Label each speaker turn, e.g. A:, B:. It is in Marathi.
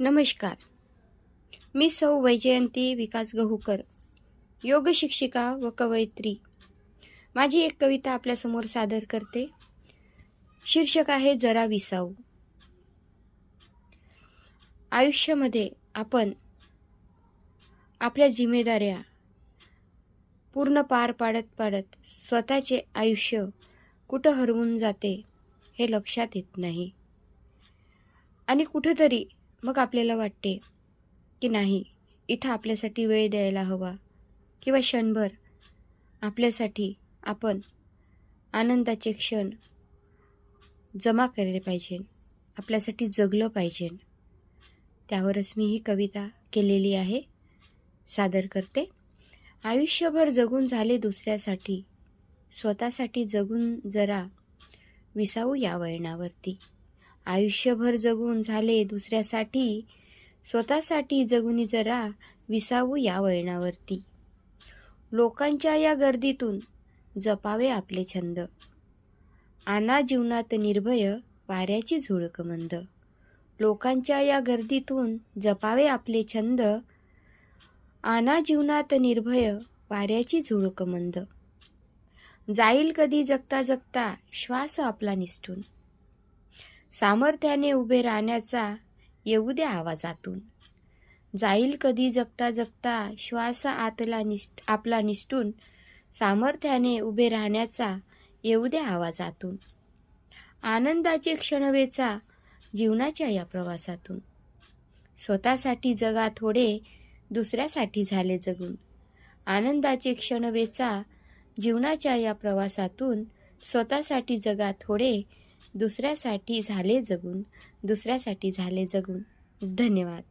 A: नमस्कार. मी सौ वैजयंती विकास गहूकर योग शिक्षिका व कवयित्री. माझी एक कविता आपल्यासमोर सादर करते. शीर्षक आहे जरा विसाऊ आयुष्यामध्ये आपण आपल्या जिम्मेदाऱ्या पूर्ण पार पाडत पाडत स्वतःचे आयुष्य कुठं हरवून जाते हे लक्षात येत नाही. आणि कुठंतरी मग आपल्याला वाटते की नाही इथं आपल्यासाठी वेळ द्यायला हवा किंवा क्षणभर आपल्यासाठी आपण आनंदाचे क्षण जमा केले पाहिजे आपल्यासाठी जगलं पाहिजे. त्यावरच मी ही कविता केलेली आहे. सादर करते. आयुष्यभर जगून झाले दुसऱ्यासाठी स्वतःसाठी जगून जरा विसावू या वळणावरती. आयुष्यभर जगून झाले दुसऱ्यासाठी स्वतःसाठी जगुनी जरा विसावू या वळणावरती. लोकांच्या या गर्दीतून जपावे आपले छंद. आना जीवनात निर्भय वाऱ्याची झुळक मंद. लोकांच्या या गर्दीतून जपावे आपले छंद. आना जीवनात निर्भय वाऱ्याची झुळक मंद. जाईल कधी जगता जगता श्वास आपला निसटून. सामर्थ्याने उभे राहण्याचा येऊ द्या आवाजातून. जाईल कधी जगता जगता श्वास आतला निष्ठ आपला निष्ठून सामर्थ्याने उभे राहण्याचा येऊ द्या आवाजातून. आनंदाचे क्षणवेचा जीवनाच्या या प्रवासातून. स्वतःसाठी जगा थोडे दुसऱ्यासाठी झाले जगून. आनंदाचे क्षणवेचा जीवनाच्या या प्रवासातून स्वतःसाठी जगा थोडे दुसऱ्यासाठी झाले जगून दुसऱ्यासाठी झाले जगून. धन्यवाद.